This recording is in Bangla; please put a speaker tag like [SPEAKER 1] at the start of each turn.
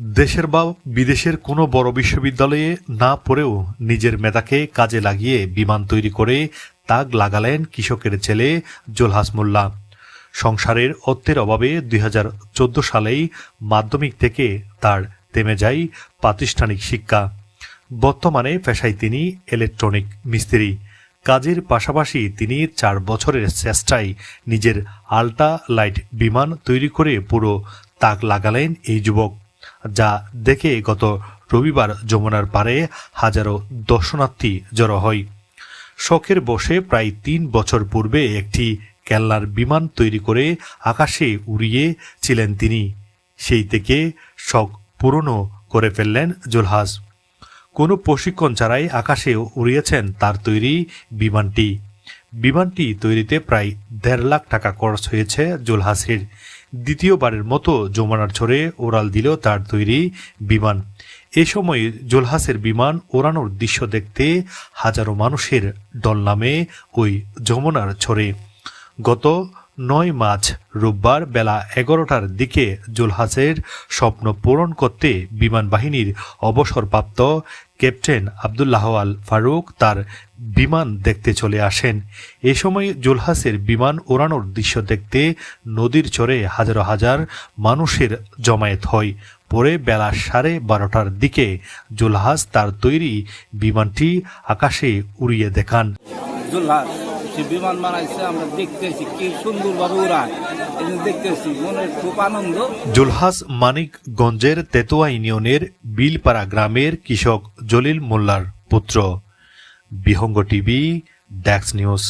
[SPEAKER 1] দেশের বা বিদেশের কোনো বড় বিশ্ববিদ্যালয়ে না পড়েও নিজের মেধাকে কাজে লাগিয়ে বিমান তৈরি করে তাগ লাগালেন কৃষকের ছেলে জোলহাস মোল্লা সংসারের অর্থের অভাবে দুই হাজার চোদ্দ সালেই মাধ্যমিক থেকে তার থেমে যায় প্রাতিষ্ঠানিক শিক্ষা। বর্তমানে পেশায় তিনি ইলেকট্রনিক মিস্ত্রি। কাজের পাশাপাশি তিনি চার বছরের চেষ্টায় নিজের আল্ট্রা লাইট বিমান তৈরি করে পুরো তাক লাগালেন এই যুবক। যা দেখে গত রবিবার যমুনার পারে হাজারো দর্শনার্থী জড়ো হয়। শখের বসে প্রায় তিন বছর পূর্বে একটি কেল্লার বিমান তৈরি করে আকাশে উড়িয়ে ছিলেন তিনি। সেই থেকে শখ পূরণও করে ফেললেন জুলহাস। কোনো প্রশিক্ষণ ছাড়াই আকাশে উড়িয়েছেন তার তৈরি বিমানটি। বিমানটি তৈরিতে প্রায় দেড় লাখ টাকা খরচ হয়েছে জুলহাসের। দ্বিতীয়বারের মতো যমুনার ছড়ে ওড়াল দিল তার তৈরি বিমান। এ সময় জোলহাসের বিমান ওড়ানোর দৃশ্য দেখতে হাজারো মানুষের দল নামে ওই যমুনার ছড়ে গত নয় মার্চ রোববার বেলা এগারোটার দিকে জুলহাসের স্বপ্ন পূরণ করতে বিমান বাহিনীর অবসরপ্রাপ্ত ক্যাপ্টেন আবদুল্লাহ আল ফারুক তার বিমান দেখতে চলে আসেন। এ সময় জুলহাসের বিমান ওড়ানোর দৃশ্য দেখতে নদীর চরে হাজারো হাজার মানুষের জমায়েত হয়। পরে বেলা সাড়ে বারোটার দিকে জুলহাস তার তৈরি বিমানটি আকাশে উড়িয়ে দেখান।
[SPEAKER 2] সে বিমান বানাইছে, আমরা দেখতেছি কি সুন্দরভাবে উড়ায়। দেখতেছি, মনে খুব আনন্দ।
[SPEAKER 1] জুলহাস মানিকগঞ্জের তেতুয়া ইউনিয়নের বিলপাড়া গ্রামের কৃষক জলিল মোল্লার পুত্র। বিহঙ্গ টিভি ড্যাক্স নিউজ।